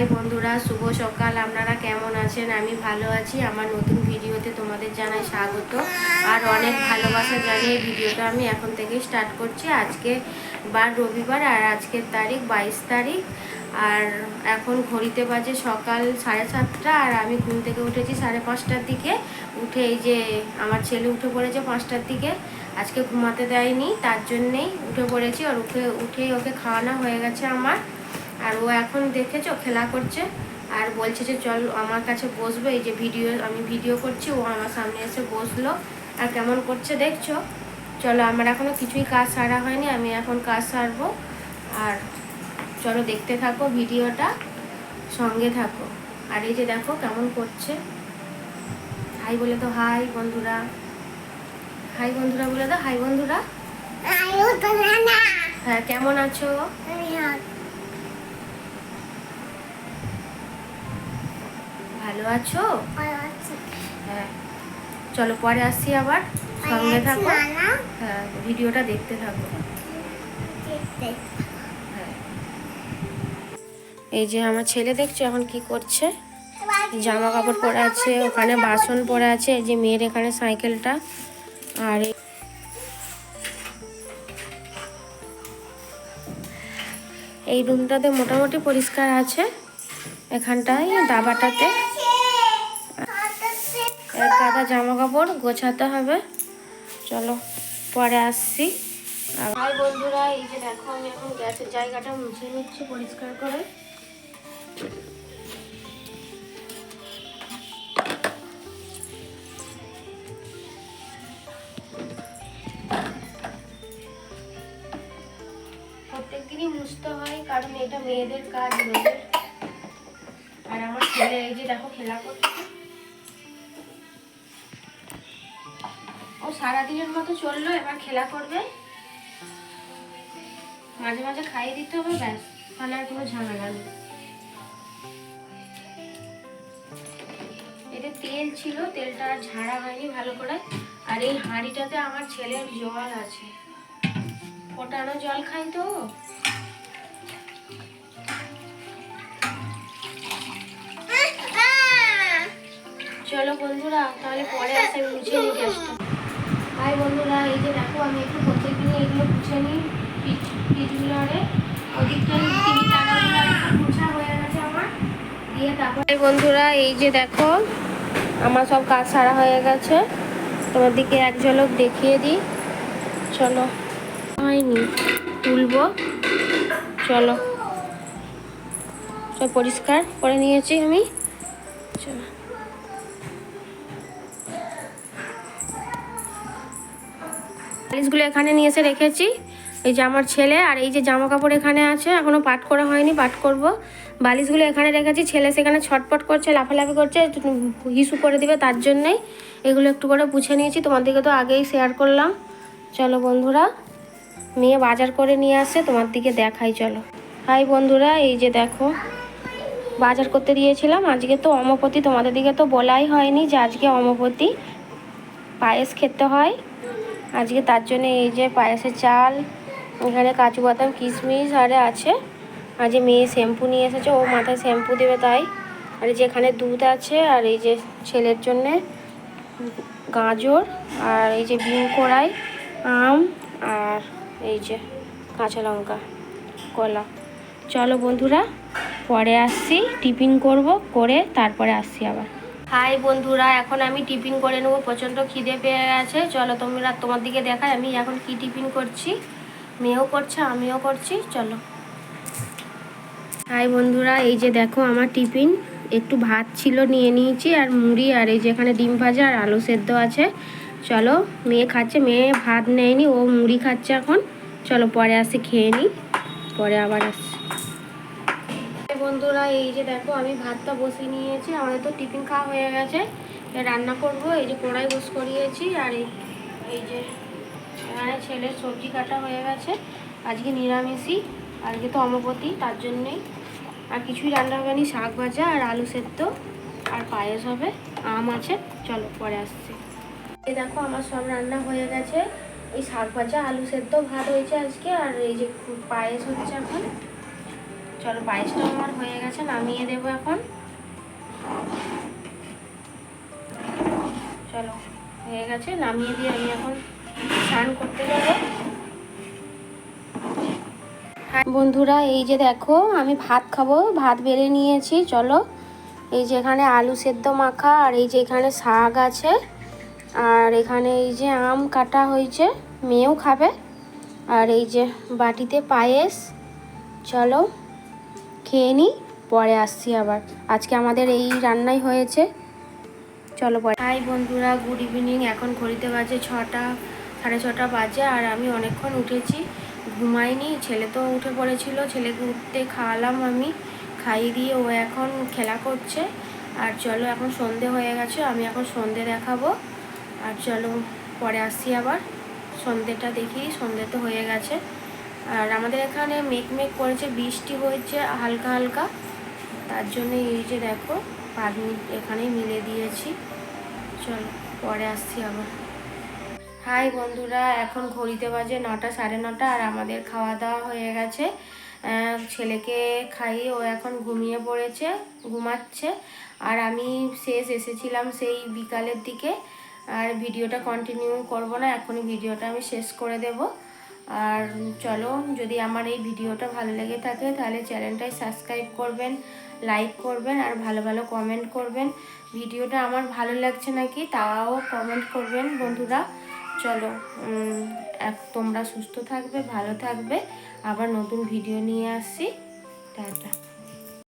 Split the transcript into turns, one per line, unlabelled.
High বন্ধুরা, শুভ সকাল। আপনারা কেমন আছেন? আমি ভালো আছি। আমার নতুন ভিডিওতে তোমাদের জানাই স্বাগত। আর অনেক ভালোবাসা জানিয়ে ভিডিওটা আমি এখন থেকে স্টার্ট করছি। আজকে বার রবিবার আর আজকের তারিখ বাইশ তারিখ। আর এখন ঘড়িতে বাজে সকাল সাড়ে সাতটা আর আমি ঘুম থেকে উঠেছি সাড়ে পাঁচটার দিকে। উঠে এই যে আমার ছেলে উঠে পড়েছে পাঁচটার দিকে। আজকে ঘুমাতে দেয়নি, তার জন্যেই উঠে পড়েছি। আর উঠে, উঠেই ওকে খাওয়ানো হয়ে গেছে আমার। আর ও এখন দেখেছ খেলা করছে। আর বলছে যে চল আমার কাছে বসবে। এই যে ভিডিও আমি ভিডিও করছি ও আমার সামনে এসে বসল। আর কেমন করছে দেখছ? চলো আমার এখনও কিছুই কাজ সারা হয়নি আমি এখন কাজ সারবো। আর চলো দেখতে থাকো ভিডিওটা সঙ্গে থাকো। আর এই যে দেখো কেমন করছে। হাই বলে তো হাই বন্ধুরা। হাই বন্ধুরা বলে তো হাই বন্ধুরা। হ্যাঁ কেমন আছো? ভালো আছো? হ্যাঁ। চলো পরে আসছি আবার। সঙ্গে থাকো। হ্যাঁ ভিডিওটা দেখতে থাকো। হ্যাঁ। এই যে আমার ছেলে দেখছ এখন কি করছে? জামা কাপড় পরে আছে ওখানে বাসন পরে আছে এই যে মেয়ের এখানে সাইকেলটা। আর এই- এই রুমটাতে মোটামুটি পরিষ্কার আছে এখানটায় দাবাটাতে এক গাদা জামা কাপড় গোছাতে হবে। চলো, পরে আসছি। হাই বন্ধুরা, এই যে দেখো, আমি এখন গ্যাসের জায়গাটা মুছে নিচ্ছি পরিষ্কার করে। প্রত্যেক দিনই মুছতে হয়, কারণ এটা মেয়েদের কাজ রোজের আর আমার ছেলে, এই যে দেখো, খেলা করছে। সারাদিনের মতো চলল, এবার খেলা করবে। মাঝে মাঝে খাইয়ে দিতে হবে, ব্যাস, তাহলে আর কোনো ঝামেলা নেই। এতে তেল ছিল, তেলটা ঝাড়া হয়নি ভালো করে। আর এই হাঁড়িটাতে আমার ছেলের জল আছে। ফোটানো জল খাই তো। চলো বন্ধুরা, তাহলে পরে আসে মুছে নিই গ্যাসটা। হাই বন্ধুরা, এই যে দেখো, আমি একটু প্রত্যেক দিনে এগুলো মুছে নিই পিচগুলো আরে। ওদিকটা টিভি হয়ে গেছে আমার। দিয়ে বন্ধুরা, এই যে দেখো, আমার সব কাজ সারা হয়ে গেছে। তোমার দিকে এক ঝলক দেখিয়ে দিই। চলো। হয়নি তুলবো। চলো। সব পরিষ্কার করে নিয়েছি আমি। চলো। বালিশগুলো এখানে নিয়ে এসে রেখেছি। এই যে আমার ছেলে আর এই যে জামা কাপড় এখানে আছে এখনও পাট করা হয়নি, পাট করব। বালিশগুলো এখানে রেখেছি, ছেলে সেখানে ছটপট করছে, লাফালাফি করছে হিসু করে দিবে তার জন্যই। এগুলো একটু করে পুছে নিয়েছি, তোমাদেরকে তো আগেই শেয়ার করলাম। চলো বন্ধুরা, মেয়ে বাজার করে নিয়ে আসছে তোমার দিকে দেখাই, চলো। হাই বন্ধুরা, এই যে দেখো, বাজার করতে দিয়েছিলাম, আজকে তো অমপতি তোমাদের দিকে তো বলাই হয়নি যে আজকে অমপতি। পায়েস খেতে হয়। আজকে তার জন্য এই যে পায়েসের চাল, এখানে কাজু বাদাম, কিশমিশ আরে আছে। আর যে মেয়ে শ্যাম্পু নিয়ে এসেছে, ও মাথায় শ্যাম্পু দেবে তাই। আর এই যে এখানে দুধ আছে, আর এই যে ছেলের জন্যে গাজর, আর এই যে বিন কড়াই, আম, আর এই যে কাঁচা লঙ্কা, কলা। চলো বন্ধুরা, পরে আসছি, টিফিন করব, করে তারপরে আসছি আবার। হাই বন্ধুরা, এখন আমি টিফিন করে নেব। প্রচণ্ড খিদে পেয়ে গেছে। চলো তোমরা, তোমার দিকে দেখাই। আমি এখন কি টিফিন করছি? মেয়েও করছে, আমিও করছি। চলো। হাই বন্ধুরা, এই যে দেখো আমার টিফিন। একটু ভাত ছিল, নিয়ে নিয়েছি, আর মুড়ি, আর এই যে এখানে ডিম ভাজা আর আলু সেদ্ধ আছে। চলো, মেয়ে খাচ্ছে, মেয়ে ভাত নেয়নি, ও মুড়ি খাচ্ছে এখন। চলো, পরে আসি, খেয়ে নিই পরে আবার আসছি। বন্ধুরা, এই যে দেখো, আমি ভাতটা বসে নিয়েছি। আমাদের তো টিফিন খাওয়া হয়ে গেছে। রান্না করব। এই যে কড়াই বস করিয়েছি, আর এই এই যে এখানে ছেলের সবজি কাটা হয়ে গেছে। আজকে নিরামিষই, আজকে তো অমপতি, তার জন্যেই। আর কিছুই রান্না হবে নি, শাক ভাজা আর আলু সেদ্ধ। আর পায়েস হবে, আম আছে। চলো, পরে আসছি। এই দেখো, আমার সব রান্না হয়ে গেছে। এই শাক ভাজা, আলু সেদ্ধ, ভাত হয়েছে আজকে। আর এই যে পায়েস হচ্ছে এখন। চলো পায়েসটা আমার হয়ে গেছে, নামিয়ে দেবো এখন। চলো, হয়ে গেছে, নামিয়ে দিয়ে আমি এখন স্নান করতে যাব। হ্যাঁ বন্ধুরা, এই যে দেখো, আমি ভাত খাব, ভাত বেড়ে নিয়েছি, চলো। এই যে এখানে আলু সেদ্ধ মাখা, আর এই যে এখানে শাক আছে, আর এখানে এই যে আম কাটা হয়েছে, মেয়েও খাবে। আর এই যে বাটিতে পায়েস, চলো। খেয়ে নিই, পরে আসছি আবার। আজকে আমাদের এই রান্নাই হয়েছে। চলো পরে। হাই বন্ধুরা, গুড ইভিনিং। এখন ঘড়িতে বাজে ছটা, সাড়ে ছটা বাজে, আর আমি অনেকক্ষণ উঠেছি। ঘুমাইনি, ছেলে তো উঠে পড়েছিল, ছেলেকে উঠতে খাওয়ালাম আমি। খাইয়ে দিয়ে ও এখন খেলা করছে। আর চলো, এখন সন্ধে হয়ে গেছে, আমি এখন সন্ধে দেখাবো। আর চলো, পরে আসছি আবার। সন্ধেটা দেখি, সন্ধে তো হয়ে গেছে। আর আমাদের এখানে মেঘ মেঘ করেছে, বৃষ্টি হয়েছে হালকা হালকা। তার জন্য এই যে দেখো মিনিট এখানেই মিলে দিয়েছি। চলো, পরে আসছি আবার। হাই বন্ধুরা, এখন ঘড়িতে বাজে নটা, সাড়ে নটা, আর আমাদের খাওয়া দাওয়া হয়ে গেছে। ছেলেকে খাইয়ে ও এখন ঘুমিয়ে পড়েছে, ঘুমাচ্ছে। আর আমি শেষ এসেছিলাম সেই বিকালের দিকে। আর ভিডিওটা কন্টিনিউ করব না, এখনই ভিডিওটা আমি শেষ করে দেব। আর চলো, যদি আমার এই ভিডিওটা ভালো লেগে থাকে, তাহলে চ্যানেলটাই সাবস্ক্রাইব করবেন লাইক করবেন, আর ভালো ভালো কমেন্ট করবেন। ভিডিওটা আমার ভালো লাগছে নাকি, তাও কমেন্ট করবেন বন্ধুরা। চলো এক- তোমরা সুস্থ থাকবে, ভালো থাকবে। আবার নতুন ভিডিও নিয়ে আসছি। টাটা।